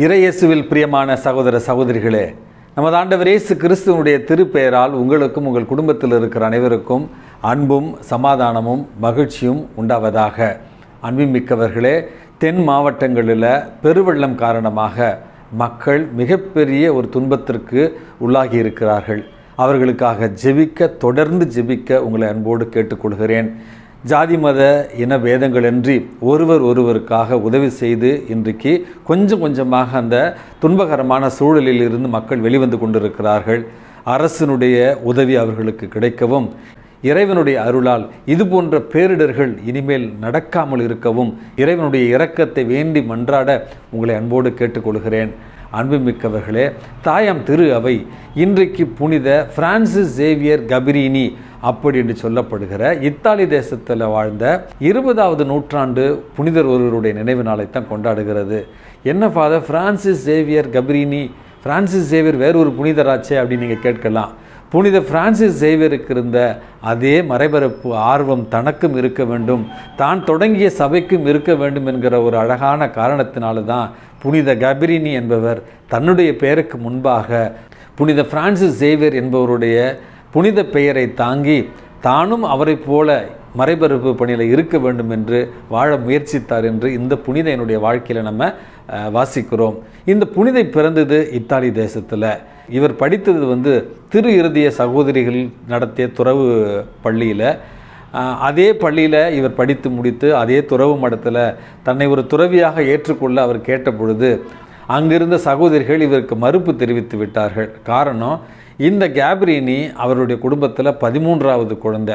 இறையேசுவில் பிரியமான சகோதர சகோதரிகளே நமது ஆண்டவர் இயேசு கிறிஸ்துவனுடைய திருப்பெயரால் உங்களுக்கும் உங்கள் குடும்பத்தில் இருக்கிற அனைவருக்கும் அன்பும் சமாதானமும் மகிழ்ச்சியும் உண்டாவதாக. அன்பின்மிக்கவர்களே தென் மாவட்டங்களில் பெருவெள்ளம் காரணமாக மக்கள் மிகப்பெரிய ஒரு துன்பத்திற்கு உள்ளாகி இருக்கிறார்கள். அவர்களுக்காக ஜெபிக்க தொடர்ந்து ஜெபிக்க உங்களை அன்போடு கேட்டுக்கொள்கிறேன். ஜாதி மத இன பேதங்களின்றி ஒருவர் ஒருவருக்காக உதவி செய்து இன்றைக்கு கொஞ்சம் கொஞ்சமாக அந்த துன்பகரமான சூழலில் இருந்து மக்கள் வெளிவந்து கொண்டிருக்கிறார்கள். அரசினுடைய உதவி அவர்களுக்கு கிடைக்கவும் இறைவனுடைய அருளால் இது போன்ற பேரிடர்கள் இனிமேல் நடக்காமல் இருக்கவும் இறைவனுடைய இரக்கத்தை வேண்டி மன்றாட உங்களை அன்போடு கேட்டுக்கொள்கிறேன். அன்புமிக்கவர்களே தாயாம் திரு அவை இன்றைக்கு புனித பிரான்சிஸ் சேவியர் கபிரினி அப்படி என்று சொல்லப்படுகிற இத்தாலி தேசத்தில் வாழ்ந்த இருபதாவது நூற்றாண்டு புனிதர் ஒருவருடைய நினைவு நாளைத்தான் கொண்டாடுகிறது. என்ன father Francis Xavier Cabrini Francis Xavier வேறொரு புனிதராச்சே அப்படின்னு நீங்கள் கேட்கலாம். புனித பிரான்சிஸ் சேவியருக்கு இருந்த அதே மறைபரப்பு ஆர்வம் தனக்கும் இருக்க வேண்டும். தான் தொடங்கிய சபைக்கும் இருக்க வேண்டும் என்கிற ஒரு அழகான காரணத்தினால தான் புனித கபிரினி என்பவர் தன்னுடைய பெயருக்கு முன்பாக புனித பிரான்சிஸ் சேவியர் என்பவருடைய புனித பெயரை தாங்கி தானும் அவரைப் போல மறைபரப்பு பணியில் இருக்க வேண்டும் என்று வாழ முயற்சித்தார் என்று இந்த புனித என்னுடைய வாழ்க்கையில் நம்ம வாசிக்கிறோம். இந்த புனிதை பிறந்தது இத்தாலி தேசத்தில். இவர் படித்தது வந்து திரு இறுதிய சகோதரிகள் நடத்திய துறவு பள்ளியில். அதே பள்ளியில் இவர் படித்து முடித்து அதே துறவு மடத்தில் தன்னை ஒரு துறவியாக ஏற்றுக்கொள்ள அவர் கேட்ட பொழுது அங்கிருந்த சகோதரிகள் இவருக்கு மறுப்பு தெரிவித்து விட்டார்கள். காரணம் இந்த கேப்ரினி அவருடைய குடும்பத்தில் பதிமூன்றாவது குழந்தை.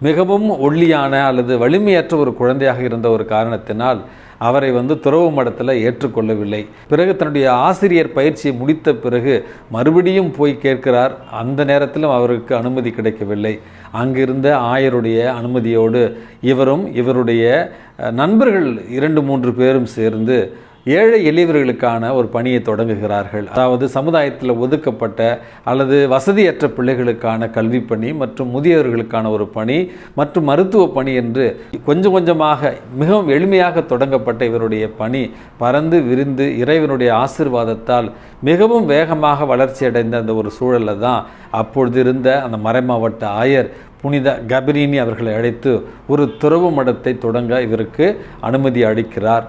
மிகவும் ஒல்லியான அல்லது வலிமையற்ற ஒரு குழந்தையாக இருந்த ஒரு காரணத்தினால் அவரை வந்து துறவு மடத்தில் ஏற்றுக்கொள்ளவில்லை. பிறகு தன்னுடைய ஆசிரியர் பயிற்சியை முடித்த பிறகு மறுபடியும் போய் கேட்கிறார். அந்த நேரத்திலும் அவருக்கு அனுமதி கிடைக்கவில்லை. அங்கிருந்த ஆயருடைய அனுமதியோடு இவரும் இவருடைய நண்பர்கள் இரண்டு மூன்று பேரும் சேர்ந்து ஏழை எளியவர்களுக்கான ஒரு பணியை தொடங்குகிறார்கள். அதாவது சமுதாயத்தில் ஒதுக்கப்பட்ட அல்லது வசதியற்ற பிள்ளைகளுக்கான கல்வி பணி மற்றும் முதியவர்களுக்கான ஒரு பணி மற்றும் மருத்துவ பணி என்று கொஞ்சம் கொஞ்சமாக மிகவும் எளிமையாக தொடங்கப்பட்ட இவருடைய பணி பறந்து விரிந்து இறைவனுடைய ஆசிர்வாதத்தால் மிகவும் வேகமாக வளர்ச்சியடைந்த அந்த ஒரு சூழலில் தான் அப்பொழுது இருந்த அந்த மறைமாவட்ட ஆயர் புனித கபிரினி அவர்களை அழைத்து ஒரு துறவு மடத்தை தொடங்க இவருக்கு அனுமதி அளிக்கிறார்.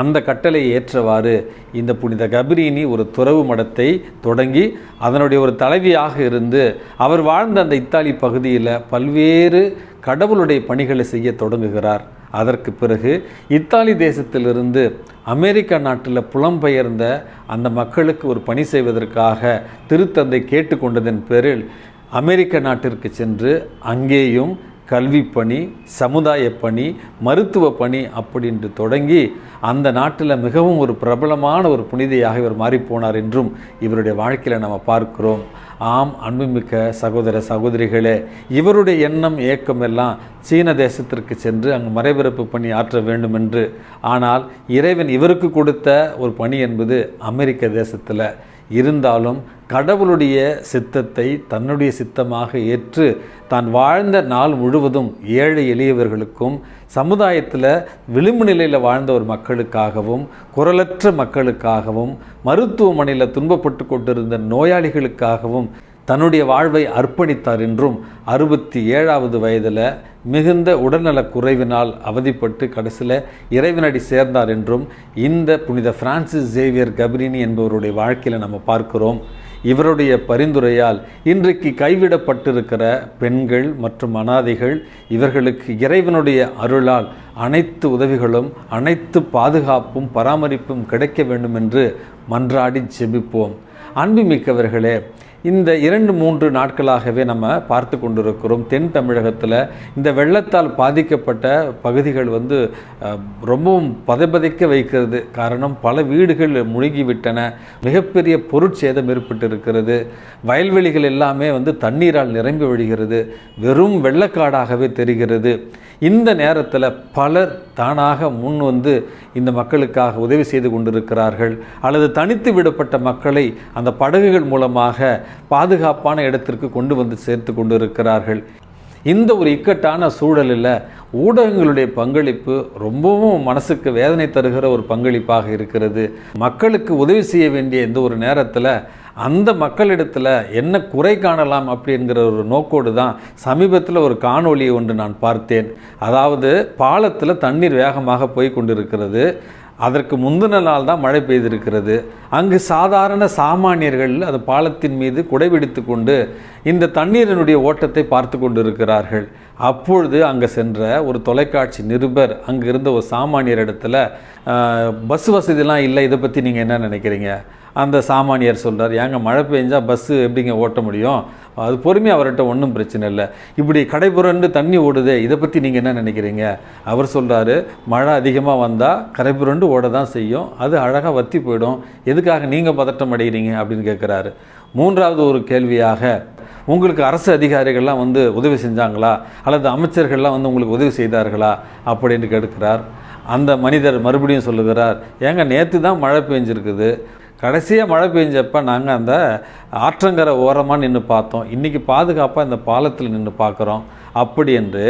அந்த கட்டளை ஏற்றவாறு இந்த புனித கபிரினி ஒரு துறவு மடத்தை தொடங்கி அதனுடைய ஒரு தலைவியாக இருந்து அவர் வாழ்ந்த அந்த இத்தாலி பகுதியில் பல்வேறு கடவுளுடைய பணிகளை செய்ய தொடங்குகிறார். அதற்கு பிறகு இத்தாலி தேசத்திலிருந்து அமெரிக்க நாட்டில் புலம்பெயர்ந்த அந்த மக்களுக்கு ஒரு பணி செய்வதற்காக திருத்தந்தை கேட்டுக்கொண்டதன் பேரில் அமெரிக்க நாட்டிற்கு சென்று அங்கேயும் கல்வி பணி சமுதாய பணி மருத்துவ பணி அப்படின்று தொடங்கி அந்த நாட்டில் மிகவும் ஒரு பிரபலமான ஒரு புனிதையாக இவர் மாறிப்போனார் என்றும் இவருடைய வாழ்க்கையில் நம்ம பார்க்கிறோம். ஆம் அன்புமிக்க சகோதர சகோதரிகளே இவருடைய எண்ணம் ஏக்கம் எல்லாம் சீன தேசத்திற்கு சென்று அங்கு மறைபிறப்பு பணி ஆற்ற வேண்டும் என்று ஆனால் இறைவன் இவருக்கு கொடுத்த ஒரு பணி என்பது அமெரிக்க தேசத்தில் இருந்தாலும் கடவுளுடைய சித்தத்தை தன்னுடைய சித்தமாக ஏற்று தான் வாழ்ந்த நாள் முழுவதும் ஏழை எளியவர்களுக்கும் சமுதாயத்தில் விளிம்பு நிலையில் வாழ்ந்த ஒரு மக்களுக்காகவும் குரலற்ற மக்களுக்காகவும் மருத்துவமனையில் துன்பப்பட்டு கொண்டிருந்த நோயாளிகளுக்காகவும் தன்னுடைய வாழ்வை அர்ப்பணித்தார் என்றும் அறுபத்தி ஏழாவது வயதில் மிகுந்த உடல்நலக் குறைவினால் அவதிப்பட்டு கடைசியில் இறைவனடி சேர்ந்தார் என்றும் இந்த புனித பிரான்சிஸ் ஜேவியர் கபிரினி என்பவருடைய வாழ்க்கையில் நம்ம பார்க்கிறோம். இவருடைய பரிந்துரையால் இன்றைக்கு கைவிடப்பட்டிருக்கிற பெண்கள் மற்றும் அனாதைகள் இவர்களுக்கு இறைவனுடைய அருளால் அனைத்து உதவிகளும் அனைத்து பாதுகாப்பும் பராமரிப்பும் கிடைக்க வேண்டும் என்று மன்றாடி ஜெபிப்போம். அன்புமிக்கவர்களே இந்த இரண்டு மூன்று நாட்களாகவே நம்ம பார்த்து கொண்டிருக்கிறோம். தென் தமிழகத்தில் இந்த வெள்ளத்தால் பாதிக்கப்பட்ட பகுதிகள் வந்து ரொம்பவும் பதைபதைக்க வைக்கிறது. காரணம் பல வீடுகள் முழுகிவிட்டன. மிகப்பெரிய பொருட்சேதம் ஏற்பட்டு இருக்கிறது வயல்வெளிகள் எல்லாமே வந்து தண்ணீரால் நிரம்பி வழிகிறது. வெறும் வெள்ளக்காடாகவே தெரிகிறது. இந்த நேரத்தில் பலர் தானாக முன் வந்து இந்த மக்களுக்காக உதவி செய்து கொண்டிருக்கிறார்கள். அல்லது தனித்து விடப்பட்ட மக்களை அந்த படகுகள் மூலமாக பாதுகாப்பான இடத்திற்கு கொண்டு வந்து சேர்த்து கொண்டிருக்கிறார்கள். இந்த ஒரு இக்கட்டான சூழலில் ஊடகங்களுடைய பங்களிப்பு ரொம்பவும் மனசுக்கு வேதனை தருகிற ஒரு பங்களிப்பாக இருக்கிறது. மக்களுக்கு உதவி செய்ய வேண்டிய இந்த ஒரு நேரத்தில் அந்த மக்களிடத்தில் என்ன குறை காணலாம் அப்படிங்கிற ஒரு நோக்கோடு தான் சமீபத்தில் ஒரு காணொளி ஒன்று நான் பார்த்தேன். அதாவது பாலத்தில் தண்ணீர் வேகமாக போய் கொண்டிருக்கிறது. அதற்கு முந்தின நாள் தான் மழை பெய்திருக்கிறது. அங்கு சாதாரண சாமானியர்கள் அந்த பாலத்தின் மீது குடைபிடித்து கொண்டு இந்த தண்ணீரினுடைய ஓட்டத்தை பார்த்து கொண்டிருக்கிறார்கள். அப்பொழுது அங்கே சென்ற ஒரு தொலைக்காட்சி நிருபர் அங்கே இருந்த ஒரு சாமானியர் இடத்துல பஸ் வசதிலாம் இல்லை இதை பற்றி நீங்கள் என்ன நினைக்கிறீங்க? அந்த சாமானியர் சொல்கிறார் ஏங்க மழை பெஞ்சால் பஸ்ஸு எப்படிங்க ஓட்ட முடியும்? அது பொறுமையாக அவர்கிட்ட ஒன்றும் பிரச்சனை இல்லை. இப்படி கடைபுரண்டு தண்ணி ஓடுதே இதை பற்றி நீங்கள் என்ன நினைக்கிறீங்க? அவர் சொல்கிறாரு மழை அதிகமாக வந்தால் கரைபுரண்டு ஓட தான் செய்யும். அது அழகாக வத்தி போயிடும். எதுக்காக நீங்கள் பதட்டம் அடைகிறீங்க? அப்படின்னு கேட்குறாரு மூன்றாவது ஒரு கேள்வியாக உங்களுக்கு அரசு அதிகாரிகள்லாம் வந்து உதவி செஞ்சாங்களா? அல்லது அமைச்சர்கள்லாம் வந்து உங்களுக்கு உதவி செய்தார்களா? அப்படின்னு கேட்கிறார். அந்த மனிதர் மறுபடியும் சொல்லுகிறார் ஏங்க நேற்று தான் மழை பெஞ்சிருக்குது. கடைசியாக மழை பெஞ்சப்ப நாங்கள் அந்த ஆற்றங்கரை ஓரமாக நின்று பார்த்தோம். இன்றைக்கி பாதுகாப்பாக இந்த பாலத்தில் நின்று பார்க்குறோம். அப்படி என்று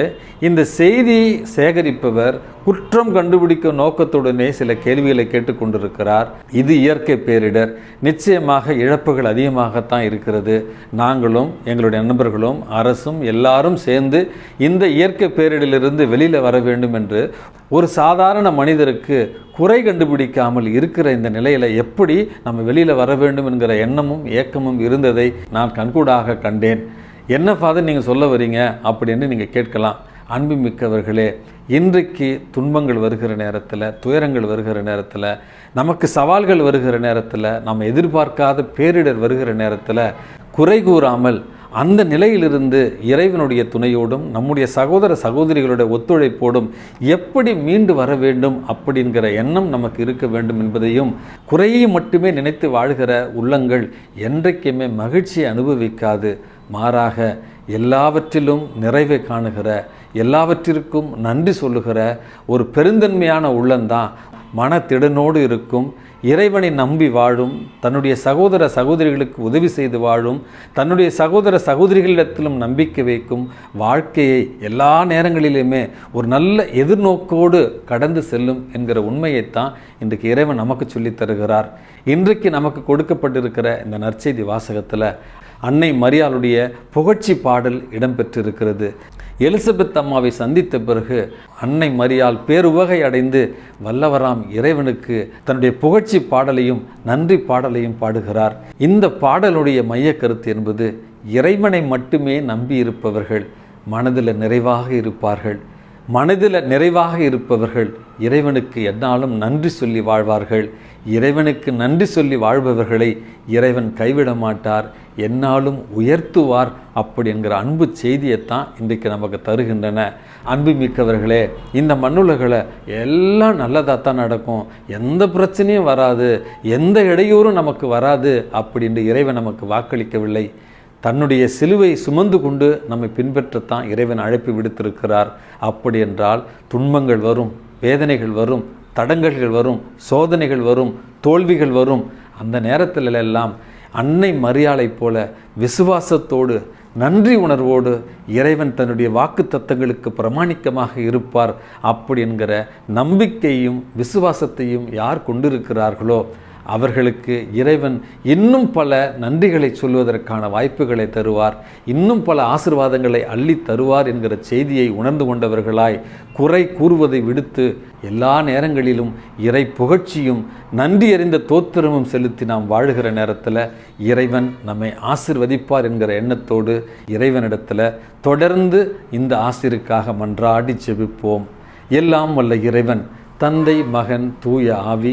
இந்த செய்தி சேகரிப்பவர் குற்றம் கண்டுபிடிக்கும் நோக்கத்துடனே சில கேள்விகளை கேட்டுக்கொண்டிருக்கிறார் இது இயற்கை பேரிடர். நிச்சயமாக இழப்புகள் அதிகமாகத்தான் இருக்கிறது. நாங்களும் எங்களுடைய நண்பர்களும் அரசும் எல்லாரும் சேர்ந்து இந்த இயற்கை பேரிடரிலிருந்து வெளியில் வர வேண்டும் என்று ஒரு சாதாரண மனிதருக்கு குறை கண்டுபிடிக்காமல் இருக்கிற இந்த நிலையில் எப்படி நம்ம வெளியில் வர வேண்டும் என்கிற எண்ணமும் ஏக்கமும் இருந்ததை நான் கண்கூடாக கண்டேன். என்ன ஃபாதர் நீங்கள் சொல்ல வரீங்க? அப்படின்னு நீங்கள் கேட்கலாம். அன்புமிக்கவர்களே இன்றைக்கு துன்பங்கள் வருகிற நேரத்தில் துயரங்கள் வருகிற நேரத்தில் நமக்கு சவால்கள் வருகிற நேரத்தில் நம்ம எதிர்பார்க்காத பேரிடர் வருகிற நேரத்தில் குறை கூறாமல் அந்த நிலையிலிருந்து இறைவனுடைய துணையோடும் நம்முடைய சகோதர சகோதரிகளுடைய ஒத்துழைப்போடும் எப்படி மீண்டு வர வேண்டும் அப்படிங்கிற எண்ணம் நமக்கு இருக்க வேண்டும் என்பதையும் குறையை மட்டுமே நினைத்து வாழ்கிற உள்ளங்கள் என்றைக்குமே மகிழ்ச்சியை அனுபவிக்காது. மாறாக எல்லாவற்றிலும் நிறைவை காணுகிற எல்லாவற்றிற்கும் நன்றி சொல்லுகிற ஒரு பெருந்தன்மையான உள்ளந்தான் மனத்திடனோடு இருக்கும். இறைவனை நம்பி வாழும் தன்னுடைய சகோதர சகோதரிகளுக்கு உதவி செய்து வாழும் தன்னுடைய சகோதர சகோதரிகளிடத்திலும் நம்பிக்கை வைக்கும் வாழ்க்கையை எல்லா நேரங்களிலுமே ஒரு நல்ல எதிர்நோக்கோடு கடந்து செல்லும் என்கிற உண்மையைத்தான் இன்றைக்கு இறைவன் நமக்கு சொல்லித் தருகிறார். இன்றைக்கு நமக்கு கொடுக்கப்பட்டிருக்கிற இந்த நற்செய்தி வாசகத்தில் அன்னை மரியாளுடைய புகழ்ச்சி பாடல் இடம்பெற்றிருக்கிறது. எலிசபெத் அம்மாவை சந்தித்த பிறகு அன்னை மரியால் பேருவகை அடைந்து வல்லவராம் இறைவனுக்கு தன்னுடைய புகழ்ச்சி பாடலையும் நன்றி பாடலையும் பாடுகிறார். இந்த பாடலுடைய மைய கருத்து என்பது இறைவனை மட்டுமே நம்பி இருப்பவர்கள் மனதில் நிறைவாக இருப்பார்கள். மனதில் நிறைவாக இருப்பவர்கள் இறைவனுக்கு எந்நாளும் நன்றி சொல்லி வாழ்வார்கள். இறைவனுக்கு நன்றி சொல்லி வாழ்பவர்களை இறைவன் கைவிட மாட்டார். என்னாலும் உயர்த்துவார் அப்படி என்கிற அன்பு செய்தியைத்தான் இன்றைக்கு நமக்கு தருகின்றன. அன்பு மிக்கவர்களே இந்த மண்ணுலகளை எல்லாம் நல்லதாக தான் நடக்கும். எந்த பிரச்சனையும் வராது. எந்த இடையூறும் நமக்கு வராது. அப்படின்னு இறைவன் நமக்கு வாக்களிக்கவில்லை. தன்னுடைய சிலுவை சுமந்து கொண்டு நம்மை பின்பற்றத்தான் இறைவன் அழைப்பு விடுத்திருக்கிறார். அப்படி என்றால் துன்பங்கள் வரும் வேதனைகள் வரும் தடங்கல்கள் வரும் சோதனைகள் வரும் தோல்விகள் வரும். அந்த நேரத்தில் எல்லாம் அன்னை மரியாளைப் போல விசுவாசத்தோடு நன்றி உணர்வோடு இறைவன் தன்னுடைய வாக்கு தத்தங்களுக்கு பிரமாணிக்கமாக இருப்பார். அப்படி என்கிற நம்பிக்கையும் விசுவாசத்தையும் யார் கொண்டிருக்கிறார்களோ அவர்களுக்கு இறைவன் இன்னும் பல நன்றிகளை சொல்வதற்கான வாய்ப்புகளை தருவார். இன்னும் பல ஆசிர்வாதங்களை அள்ளி தருவார் என்கிற செய்தியை உணர்ந்து கொண்டவர்களாய் குறை கூறுவதை விடுத்து எல்லா நேரங்களிலும் இறை புகழ்ச்சியும் நன்றி அறிந்த தோத்திரமும் செலுத்தி நாம் வாழுகிற நேரத்தில் இறைவன் நம்மை ஆசிர்வதிப்பார் என்கிற எண்ணத்தோடு இறைவனிடத்தில் தொடர்ந்து இந்த ஆசிருக்காக மன்றாடி செபிப்போம் எல்லாம் வல்ல இறைவன் தந்தை மகன் தூய ஆவி